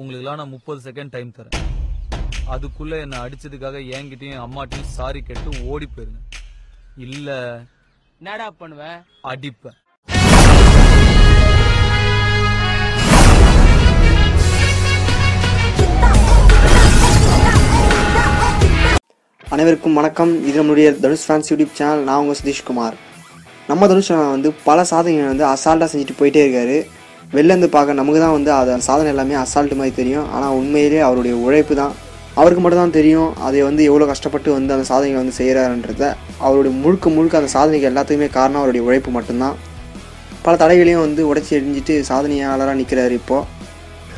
உங்களுக்குலாம் நான் முப்பது செகண்ட் டைம் தரேன். அதுக்குள்ள என்னை அடிச்சதுக்காக என்கிட்டயும் அம்மாட்டையும் சாரி கேட்டு ஓடி போயிருங்க. இல்ல என்னடா பண்ணுவேன் அடிப்பேன். அனைவருக்கும் வணக்கம். இது நம்மளுடைய தனுஷ் ஃபேன்ஸ் யூடியூப் சேனல் நான் உங்கள் சதீஷ்குமார். நம்ம தனுஷ் வந்து பல சாதனைகளை வந்து அசால்ட்டாக செஞ்சுட்டு போயிட்டே இருக்காரு. வெளிலேருந்து பார்க்க நமக்கு தான் வந்து அதை சாதனை எல்லாமே அசால்ட்டு மாதிரி தெரியும். ஆனால் உண்மையிலே அவருடைய உழைப்பு தான். அவருக்கு மட்டும் தான் தெரியும் அதை வந்து எவ்வளோ கஷ்டப்பட்டு வந்து அந்த சாதனைகளை வந்து செய்கிறாருன்றத அவருடைய முழுக்க முழுக்க அந்த சாதனைக்கு எல்லாத்துக்குமே காரணம் அவருடைய உழைப்பு மட்டும்தான். பல தடைகளையும் வந்து உடைச்சி எரிஞ்சிட்டு சாதனையாளராக நிற்கிறார் இப்போது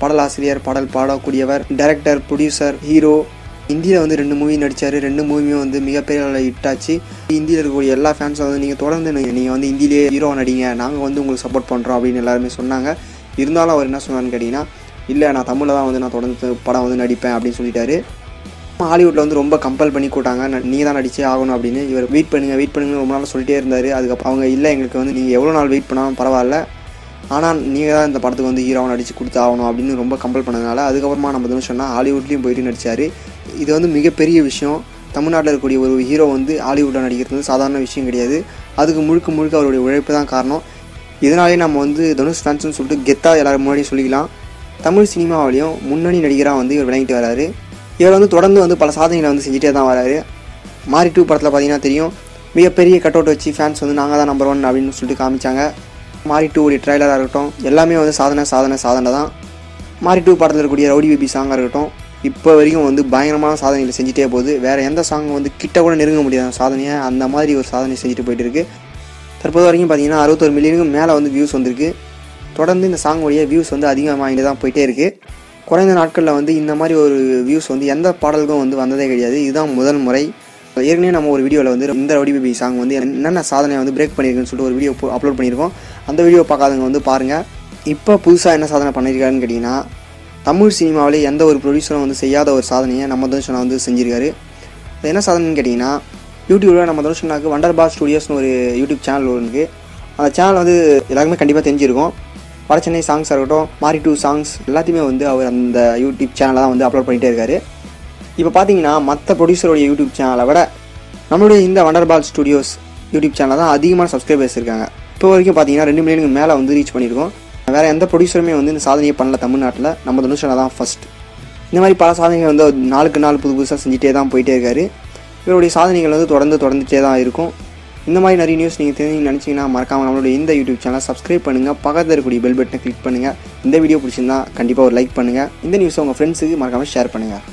பாடலாசிரியர் பாடல் பாடக்கூடியவர் டைரக்டர் ப்ரொடியூசர் ஹீரோ இந்தியில் வந்து ரெண்டு மூவி நடித்தார் ரெண்டு மூவியும் வந்து மிகப்பெரிய அளவில் இந்தியில் இருக்கக்கூடிய எல்லா ஃபேன்ஸும் வந்து நீங்கள் தொடர்ந்து நீங்கள் வந்து இந்தியிலேயே ஹீரோ நடிங்க. நாங்கள் வந்து உங்களுக்கு சப்போர்ட் பண்ணுறோம் அப்படின்னு எல்லாருமே சொன்னாங்க. இருந்தாலும் அவர் என்ன சொன்னான்னு கேட்டிங்கன்னா இல்லை நான் தமிழில் தான் வந்து நான் தொடர்ந்து படம் வந்து நடிப்பேன் அப்படின்னு சொல்லிட்டாரு. ஹாலிவுட்டில் வந்து ரொம்ப கம்பல் பண்ணி கூட்டாங்க நீங்கள் தான் நடிச்சே ஆகணும் அப்படின்னு இவர் வெயிட் பண்ணுங்கள் வெயிட் பண்ணுங்க ரொம்ப நாள் சொல்லிட்டே இருந்தார். அதுக்கப்புறம் அவங்க இல்லை எங்களுக்கு வந்து நீங்கள் எவ்வளோ நாள் வெயிட் பண்ணாலும் பரவாயில்ல. ஆனால் நீங்கள் தான் இந்த படத்துக்கு வந்து ஹீரோவை நடித்து கொடுத்து ஆகணும் அப்படின்னு ரொம்ப கம்பல் பண்ணதுனால அதுக்கப்புறமா நம்ம வந்து சொன்னால் ஹாலிவுட்லேயும் போயிட்டு நடித்தார் இது வந்து மிகப்பெரிய விஷயம். தமிழ்நாட்டில் இருக்கக்கூடிய ஒரு ஹீரோ வந்து ஹாலிவுட்டில் நடிக்கிறது வந்து சாதாரண விஷயம் கிடையாது. அதுக்கு முழுக்க முழுக்க அவருடைய உழைப்பு தான் காரணம். இதனாலே நம்ம வந்து தனுஷ் ஃபேன்ஸ்னு சொல்லிட்டு கெத்தாக எல்லாரும் முன்னாடியும் சொல்லிக்கலாம். தமிழ் சினிமாவிலையும் முன்னணி நடிகராக வந்து இவர் விளங்கிட்டு வராரு. இவர் வந்து தொடர்ந்து வந்து பல சாதனைகளை வந்து செஞ்சுட்டே தான் வராரு. மாரி டூ படத்தில் பார்த்தீங்கன்னா தெரியும். மிகப்பெரிய கட் அவுட் வச்சு ஃபேன்ஸ் வந்து நாங்கள் தான் நம்பர் ஒன் அப்படின்னு சொல்லிட்டு காமிச்சாங்க. மாரி டூ உடைய ட்ரைலராக இருக்கட்டும் எல்லாமே வந்து சாதனை சாதனை சாதனை தான். மாரி டூ படத்தில் இருக்கக்கூடிய ரவுடி பேபி சாங்காக இருக்கட்டும் இப்போ வரைக்கும் வந்து பயங்கரமான சாதனைகளை செஞ்சுட்டே போகுது. வேறு எந்த சாங் வந்து கிட்ட கூட நெருங்க முடியாத சாதனையை அந்த மாதிரி ஒரு சாதனை செஞ்சுட்டு போயிட்டு இருக்குது தற்போது வரைக்கும் பார்த்தீங்கன்னா அறுபத்தொரு மில்லியனுக்கு மேலே வந்து வியூஸ் வந்திருக்கு. தொடர்ந்து இந்த சாங்குடைய வியூஸ் வந்து அதிகமாகிட்டு தான் போயிட்டே இருக்குது குறைந்த நாட்களில் வந்து இந்த மாதிரி ஒரு வியூஸ் வந்து எந்த பாடலுக்கும் வந்து வந்ததே கிடையாது. இதுதான் முதல் முறை. ஏற்கனவே நம்ம ஒரு வீடியோவில் வந்து இந்த ரவுடி பேபி சாங் வந்து என்னென்ன சாதனை வந்து பிரேக் பண்ணியிருக்குன்னு சொல்லிட்டு ஒரு வீடியோ அப்லோட் பண்ணியிருக்கோம். அந்த வீடியோ பார்க்காதவங்க வந்து பாருங்கள் இப்போ புதுசாக என்ன சாதனை பண்ணியிருக்காருன்னு கேட்டிங்கன்னா தமிழ் சினிமாவிலே எந்த ஒரு ப்ரொடியூசரும் வந்து செய்யாத ஒரு சாதனையை நம்ம தனுஷனா வந்து செஞ்சிருக்காரு. அது என்ன சாதனைன்னு கேட்டிங்கன்னா யூடியூப்பில் நம்ம தனுஷனாக்கு வண்டர் பார் ஸ்டுடியோஸ்னு ஒரு யூடியூப் சேனல் இருக்குது அந்த சேனல் வந்து எல்லாருக்குமே கண்டிப்பாக தெரிஞ்சிருக்கும். வட சென்னை சாங்ஸாக இருக்கட்டும் மாரி டூ சாங்ஸ் எல்லாத்தையுமே வந்து அவர் அந்த யூடியூப் சேனலை தான் வந்து அப்லோட் பண்ணிகிட்டே இருக்காரு. இப்போ பார்த்தீங்கன்னா மற்ற ப்ரொடியூசருடைய யூடியூப் சேனலை விட நம்மளுடைய இந்த வண்டர்பால் ஸ்டுடியோஸ் யூடியூப் சேனலில் தான் அதிகமான சப்ஸ்கிரைபர்ஸ் இருக்காங்க. இப்போ வரைக்கும் பார்த்தீங்கன்னா ரெண்டு மில்லியனுக்கு மேலே வந்து ரீச் பண்ணியிருக்கோம். வேறு எந்த ப்ரொடியூசருமே வந்து இந்த சாதனையை பண்ணல தமிழ்நாட்டில். நம்ம தனுஷனா தான் ஃபஸ்ட் இந்த மாதிரி பல சாதனைகள் வந்து நாளுக்கு நாள் புது புதுசாக செஞ்சுட்டே தான் போயிட்டே இருக்காரு. இவருடைய சாதனைகள் வந்து தொடர்ந்து தொடர்ந்துட்டே தான் இருக்கும். இந்த மாதிரி நிறைய நியூஸ் நீங்கள் தெரிஞ்சு நினச்சிங்கன்னா மறக்காமல் நம்மளுடைய இந்த யூடியூப் சேனலை சப்ஸ்கிரைப் பண்ணுங்கள் பக்கத்தில் இருக்கக்கூடிய பெல் பட்டனை கிளிக் பண்ணுங்கள் இந்த வீடியோ பிடிச்சிருந்தா கண்டிப்பாக ஒரு லைக் பண்ணுங்கள் இந்த நியூஸை உங்கள் ஃப்ரெண்ட்ஸுக்கு மறக்காமல் ஷேர் பண்ணுங்கள்